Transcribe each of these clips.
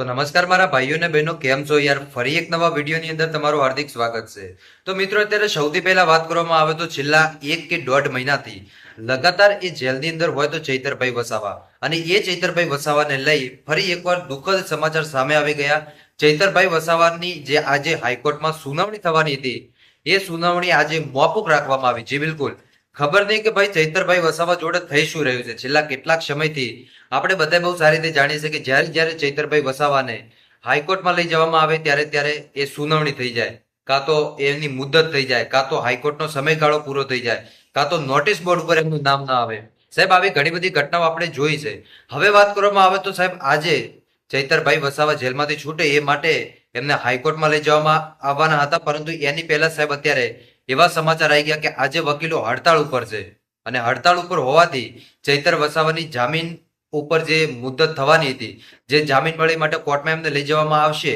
તો નમસ્કાર મારા ભાઈઓ અને બહેનો, કેમ છો યાર? ફરી એક નવા વિડીયોની અંદર તમારું હાર્દિક સ્વાગત છે. તો મિત્રો, અત્યારે સૌથી પહેલા વાત કરવામાં આવે તો છેલ્લા એક કે દોઢ મહિનાથી લગાતાર એ જેલની અંદર હોય તો ચૈતરભાઈ વસાવા. અને એ ચૈતરભાઈ વસાવાને લઈ ફરી એકવાર દુઃખદ સમાચાર સામે આવી ગયા. ચૈતરભાઈ વસાવાની જે આજે હાઈકોર્ટમાં સુનાવણી થવાની હતી, એ સુનાવણી આજે મોકૂફ રાખવામાં આવી જી બિલકુલ. ખબર નહીં કે ભાઈ ચૈતરભાઈ વસાવા જોડે થઈ શું રહ્યું છે? છેલ્લા કેટલાક સમયથી આપણે બધા બહુ સારી રીતે જાણીએ છીએ કે જ્યારે જ્યારે ચૈતરભાઈ વસાવાને હાઈકોર્ટમાં લઈ જવામાં આવે ત્યારે ત્યારે એ સુનાવણી થઈ જાય. કાં તો એની મુદત થઈ જાય, કાં તો હાઈકોર્ટનો સમયગાળો પૂરો થઈ જાય, કાં તો નોટિસ બોર્ડ ઉપર એમનું નામ ના આવે. સાહેબ, આવી ઘણી બધી ઘટનાઓ આપણે જોઈ છે. હવે વાત કરવામાં આવે તો સાહેબ, આજે ચૈતરભાઈ વસાવા જેલમાંથી છૂટે એ માટે એમને હાઈકોર્ટમાં લઈ જવામાં આવવાના હતા, પરંતુ એની પહેલા સાહેબ અત્યારે એવા સમાચાર આવી ગયા કે આજે વકીલો હડતાળ ઉપર છે. અને હડતાળ ઉપર હોવાથી ચૈતર વસાવાની જામીન ઉપર જે મુદત થવાની હતી, જે જામીન મળી માટે કોર્ટમાં એમને લઈ જવામાં આવશે,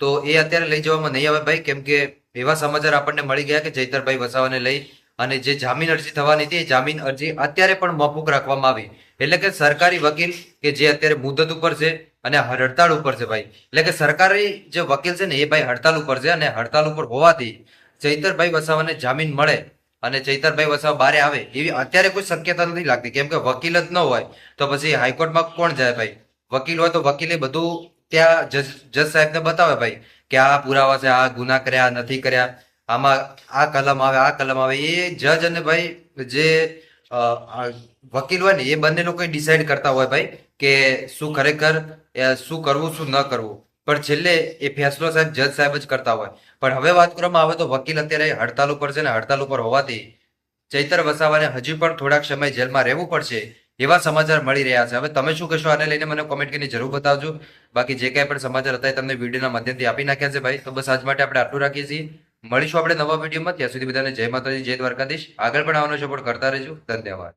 તો એ અત્યારે લઈ જવામાં નહીં આવે ભાઈ, કેમ કે એવા સમાચાર આપણને મળી ગયા કે ચૈતરભાઈ વસાવાને લઈ અને જે જામીન અરજી થવાની હતી, એ જામીન અરજી અત્યારે પણ મોકૂફ રાખવામાં આવી. એટલે કે સરકારી વકીલ કે જે અત્યારે મુદત ઉપર છે અને હડતાળ ઉપર છે ભાઈ. એટલે કે સરકારી જે વકીલ છે ને એ ભાઈ હડતાળ ઉપર છે અને હડતાળ ઉપર હોવાથી ચૈતરભાઈ વસાવાને જામીન મળે અને ચૈતરભાઈ વસાવા બારે આવે, એવી અત્યારે કોઈ શક્યતા નથી લાગતી. કેમ કે વકીલ જ ન હોય, તો પછી હાઈકોર્ટમાં કોણ જાય ભાઈ? વકીલ હોય તો વકીલે બધું ત્યાં જજ જજ સાહેબને બતાવે ભાઈ કે આ પુરાવા છે, આ ગુના કર્યા નથી કર્યા. આમાં આ કલમ આવે, આ કલમ આવે. એ જજ અને ભાઈ જે વકીલ હોય ને, એ બંને લોકો ડિસાઈડ કરતા હોય ભાઈ કે શું ખરેખર શું કરવું, શું ન કરવું. પણ છેલ્લે એ ફેસલો સાહેબ જજ સાહેબ જ કરતા હોય. પણ હવે વાત કરવામાં આવે તો વકીલ અત્યારે હડતાલ ઉપર છે ને હડતાલ ઉપર હોવાથી ચૈતર વસાવાને હજી પણ થોડાક સમય જેલમાં રહેવું પડશે એવા સમાચાર મળી રહ્યા છે. હવે તમે શું કહેશો? આને લઈને મને કોમેન્ટ કરીને જરૂર બતાવજો. બાકી જે કાંઈ પણ સમાચાર હતા એ તમને વિડીયોના માધ્યમથી આપી નાખ્યા છે ભાઈ. તો બસ આજ માટે આપણે આટલું રાખીએ છીએ. મળીશું આપણે નવા વિડીયોમાં. ત્યાં સુધી બધાને જય માતાજી, જય દ્વારકાધીશ. આગળ પણ આવવાનો સપોર્ટ કરતા રહેજો. ધન્યવાદ.